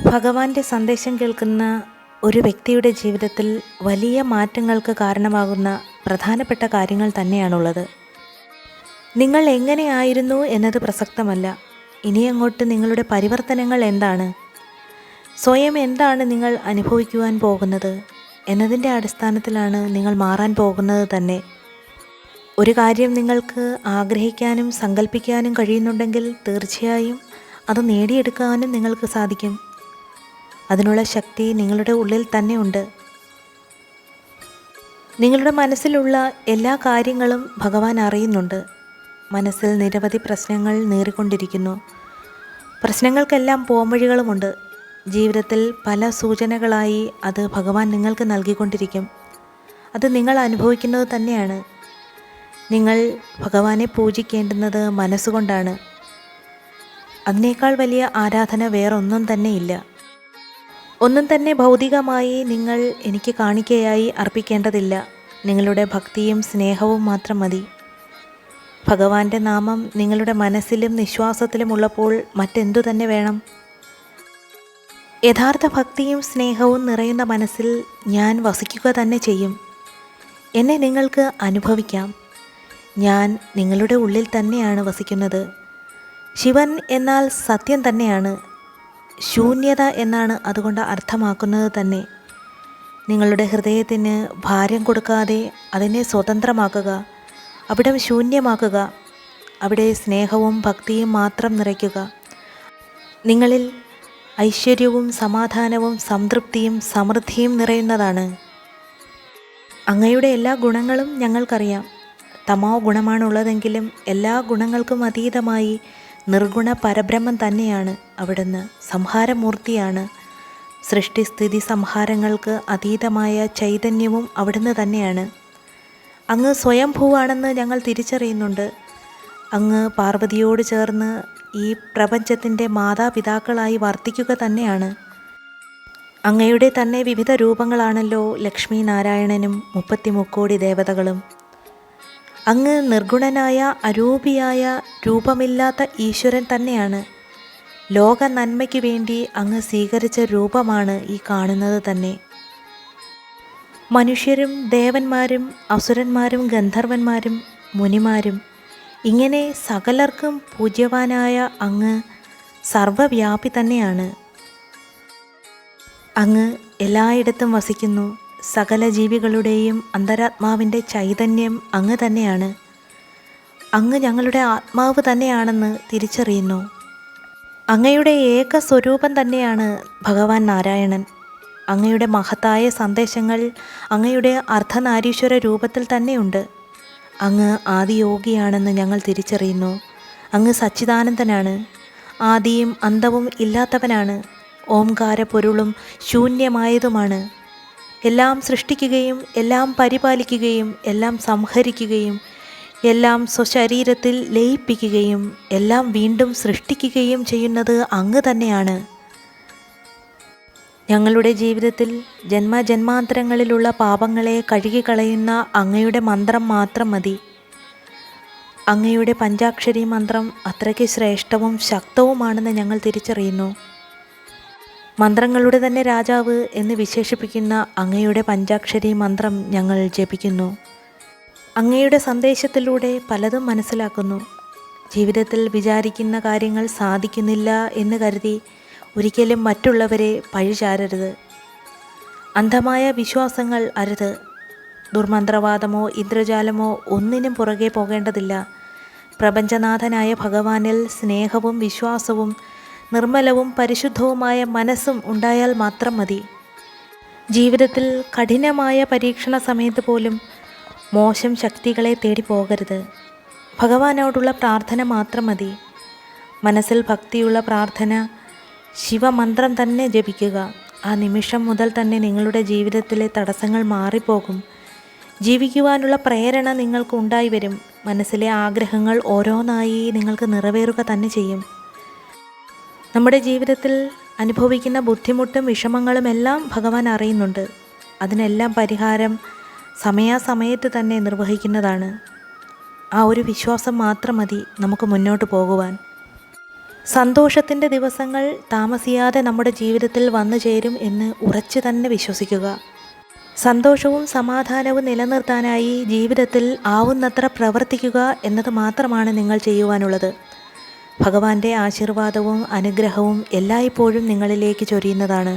ഭഗവാന്റെ സന്ദേശം കേൾക്കുന്ന ഒരു വ്യക്തിയുടെ ജീവിതത്തിൽ വലിയ മാറ്റങ്ങൾക്ക് കാരണമാകുന്ന പ്രധാനപ്പെട്ട കാര്യങ്ങൾ തന്നെയാണുള്ളത്. നിങ്ങൾ എങ്ങനെയായിരുന്നു എന്നത് പ്രസക്തമല്ല. ഇനി അങ്ങോട്ട് നിങ്ങളുടെ പരിവർത്തനങ്ങൾ എന്താണ്? സ്വയം എന്താണ് നിങ്ങൾ അനുഭവിക്കുവാൻ പോകുന്നത്? എന്നതിന്റെ അടിസ്ഥാനത്തിലാണ് നിങ്ങൾ മാറാൻ പോകുന്നത് തന്നെ. ഒരു കാര്യം നിങ്ങൾക്ക് ആഗ്രഹിക്കാനും സങ്കല്പിക്കാനും കഴിയുന്നുണ്ടെങ്കിൽ തീർച്ചയായും അത് നേടിയെടുക്കാനും നിങ്ങൾക്ക് സാധിക്കും. അതിനുള്ള ശക്തി നിങ്ങളുടെ ഉള്ളിൽ തന്നെ ഉണ്ട്. നിങ്ങളുടെ മനസ്സിലുള്ള എല്ലാ കാര്യങ്ങളും ഭഗവാൻ അറിയുന്നുണ്ട്. മനസ്സിൽ നിരവധി പ്രശ്നങ്ങൾ നേറിക്കൊണ്ടിരിക്കുന്നു. പ്രശ്നങ്ങൾക്കെല്ലാം പോംവഴികളുമുണ്ട്. ജീവിതത്തിൽ പല സൂചനകളായി അത് ഭഗവാൻ നിങ്ങൾക്ക് നൽകിക്കൊണ്ടിരിക്കും. അത് നിങ്ങൾ അനുഭവിക്കുന്നത് തന്നെയാണ്. നിങ്ങൾ ഭഗവാനെ പൂജിക്കേണ്ടുന്നത് മനസ്സുകൊണ്ടാണ്. അതിനേക്കാൾ വലിയ ആരാധന വേറൊന്നും തന്നെയില്ല. ഒന്നും തന്നെ ഭൗതികമായി നിങ്ങൾ എനിക്ക് കാണിക്കയായി അർപ്പിക്കേണ്ടതില്ല. നിങ്ങളുടെ ഭക്തിയും സ്നേഹവും മാത്രം മതി. ഭഗവാന്റെ നാമം നിങ്ങളുടെ മനസ്സിലും നിശ്വാസത്തിലും ഉള്ളപ്പോൾ മറ്റെന്തു തന്നെ വേണം? യഥാർത്ഥ ഭക്തിയും സ്നേഹവും നിറയുന്ന മനസ്സിൽ ഞാൻ വസിക്കുക തന്നെ ചെയ്യും. എന്നെ നിങ്ങൾക്ക് അനുഭവിക്കാം. ഞാൻ നിങ്ങളുടെ ഉള്ളിൽ തന്നെയാണ് വസിക്കുന്നത്. ശിവൻ എന്നാൽ സത്യം തന്നെയാണ്. ശൂന്യത എന്നാണ് അതുകൊണ്ട് അർത്ഥമാക്കുന്നത് തന്നെ. നിങ്ങളുടെ ഹൃദയത്തിന് ഭാരം കൊടുക്കാതെ അതിനെ സ്വതന്ത്രമാക്കുക അവിടെ ശൂന്യമാക്കുക അവിടെ സ്നേഹവും ഭക്തിയും മാത്രം നിറയ്ക്കുക. നിങ്ങളിൽ ഐശ്വര്യവും സമാധാനവും സംതൃപ്തിയും സമൃദ്ധിയും നിറയുന്നതാണ്. അങ്ങയുടെ എല്ലാ ഗുണങ്ങളും ഞങ്ങൾക്കറിയാം. തമോ ഗുണമാണുള്ളതെങ്കിലും എല്ലാ ഗുണങ്ങൾക്കും അതീതമായി നിർഗുണ പരബ്രഹ്മം തന്നെയാണ് അവിടുന്ന് സംഹാരമൂർത്തിയാണ്. സൃഷ്ടിസ്ഥിതി സംഹാരങ്ങൾക്ക് അതീതമായ ചൈതന്യവും അവിടുന്ന് തന്നെയാണ്. അങ്ങ് സ്വയംഭൂവാണെന്ന് ഞങ്ങൾ തിരിച്ചറിയുന്നുണ്ട്. അങ്ങ് പാർവതിയോട് ചേർന്ന് ഈ പ്രപഞ്ചത്തിന്റെ മാതാപിതാക്കളായി വർത്തിക്കുക തന്നെയാണ്. അങ്ങയുടെ തന്നെ വിവിധ രൂപങ്ങളാണല്ലോ ലക്ഷ്മി നാരായണനും മുപ്പത്തി മുക്കോടി ദേവതകളും. അങ്ങ് നിർഗുണനായ അരൂപിയായ രൂപമില്ലാത്ത ഈശ്വരൻ തന്നെയാണ്. ലോക നന്മയ്ക്ക് വേണ്ടി അങ്ങ് സ്വീകരിച്ച രൂപമാണ് ഈ കാണുന്നത് തന്നെ. മനുഷ്യരും ദേവന്മാരും അസുരന്മാരും ഗന്ധർവന്മാരും മുനിമാരും ഇങ്ങനെ സകലർക്കും പൂജ്യവാനായ അങ്ങ് സർവവ്യാപി തന്നെയാണ്. അങ്ങ് എല്ലായിടത്തും വസിക്കുന്നു. സകല ജീവികളുടെയും അന്തരാത്മാവിന്റെ ചൈതന്യം അങ്ങ് തന്നെയാണ്. അങ്ങ് ഞങ്ങളുടെ ആത്മാവ് തന്നെയാണെന്ന് തിരിച്ചറിയുന്നു. അങ്ങയുടെ ഏക സ്വരൂപം തന്നെയാണ് ഭഗവാൻ നാരായണൻ. അങ്ങയുടെ മഹത്തായ സന്ദേശങ്ങൾ അങ്ങയുടെ അർദ്ധനാരീശ്വര രൂപത്തിൽ തന്നെയുണ്ട്. അങ്ങ് ആദിയോഗിയാണെന്ന് ഞങ്ങൾ തിരിച്ചറിയുന്നു. അങ്ങ് സച്ചിദാനന്ദനാണ്. ആദിയും അന്തവും ഇല്ലാത്തവനാണ്. ഓംകാര പൊരുളും ശൂന്യമായതുമാണ്. എല്ലാം സൃഷ്ടിക്കുകയും എല്ലാം പരിപാലിക്കുകയും എല്ലാം സംഹരിക്കുകയും എല്ലാം സ്വശരീരത്തിൽ ലയിപ്പിക്കുകയും എല്ലാം വീണ്ടും സൃഷ്ടിക്കുകയും ചെയ്യുന്നത് അങ്ങ് തന്നെയാണ്. ഞങ്ങളുടെ ജീവിതത്തിൽ ജന്മജന്മാന്തരങ്ങളിലുള്ള പാപങ്ങളെ കഴുകിക്കളയുന്ന അങ്ങയുടെ മന്ത്രം മാത്രം മതി. അങ്ങയുടെ പഞ്ചാക്ഷരി മന്ത്രം അത്രയ്ക്ക് ശ്രേഷ്ഠവും ശക്തവുമാണെന്ന് ഞങ്ങൾ തിരിച്ചറിയുന്നു. മന്ത്രങ്ങളുടെ തന്നെ രാജാവ് എന്ന് വിശേഷിപ്പിക്കുന്ന അങ്ങയുടെ പഞ്ചാക്ഷരി മന്ത്രം ഞങ്ങൾ ജപിക്കുന്നു. അങ്ങയുടെ സന്ദേശത്തിലൂടെ പലതും മനസ്സിലാക്കുന്നു. ജീവിതത്തിൽ വിചാരിക്കുന്ന കാര്യങ്ങൾ സാധിക്കുന്നില്ല എന്ന് കരുതി ഒരിക്കലും മറ്റുള്ളവരെ പഴിചാരരുത്. അന്ധമായ വിശ്വാസങ്ങൾ അരുത്. ദുർമന്ത്രവാദമോ ഇന്ദ്രജാലമോ ഒന്നിനും പുറകെ പോകേണ്ടതില്ല. പ്രപഞ്ചനാഥനായ ഭഗവാനിൽ സ്നേഹവും വിശ്വാസവും നിർമ്മലവും പരിശുദ്ധവുമായ മനസ്സും ഉണ്ടായാൽ മാത്രം മതി. ജീവിതത്തിൽ കഠിനമായ പരീക്ഷണ സമയത്ത് പോലും മോശം ശക്തികളെ തേടി പോകരുത്. ഭഗവാനോടുള്ള പ്രാർത്ഥന മാത്രം മതി. മനസ്സിൽ ഭക്തിയുള്ള പ്രാർത്ഥന ശിവമന്ത്രം തന്നെ ജപിക്കുക. ആ നിമിഷം മുതൽ തന്നെ നിങ്ങളുടെ ജീവിതത്തിലെ തടസ്സങ്ങൾ മാറിപ്പോകും. ജീവിക്കുവാനുള്ള പ്രേരണ നിങ്ങൾക്ക് ഉണ്ടായി വരും. മനസ്സിലെ ആഗ്രഹങ്ങൾ ഓരോന്നായി നിങ്ങൾക്ക് നിറവേറുക തന്നെ ചെയ്യും. നമ്മുടെ ജീവിതത്തിൽ അനുഭവിക്കുന്ന ബുദ്ധിമുട്ടും വിഷമങ്ങളും എല്ലാം ഭഗവാൻ അറിയുന്നുണ്ട്. അതിനെല്ലാം പരിഹാരം സമയാസമയത്ത് തന്നെ നിർവഹിക്കുന്നതാണ്. ആ ഒരു വിശ്വാസം മാത്രം മതി നമുക്ക് മുന്നോട്ട് പോകുവാൻ. സന്തോഷത്തിന്റെ ദിവസങ്ങൾ താമസിയാതെ നമ്മുടെ ജീവിതത്തിൽ വന്നു ചേരും എന്ന് ഉറച്ചു തന്നെ വിശ്വസിക്കുക. സന്തോഷവും സമാധാനവും നിലനിർത്താനായി ജീവിതത്തിൽ ആവുന്നത്ര പ്രവർത്തിക്കുക എന്നത് മാത്രമാണ് നിങ്ങൾ ചെയ്യുവാനുള്ളത്. ഭഗവാന്റെ ആശീർവാദവും അനുഗ്രഹവും എല്ലായ്പ്പോഴും നിങ്ങളിലേക്ക് ചൊരിയുന്നതാണ്.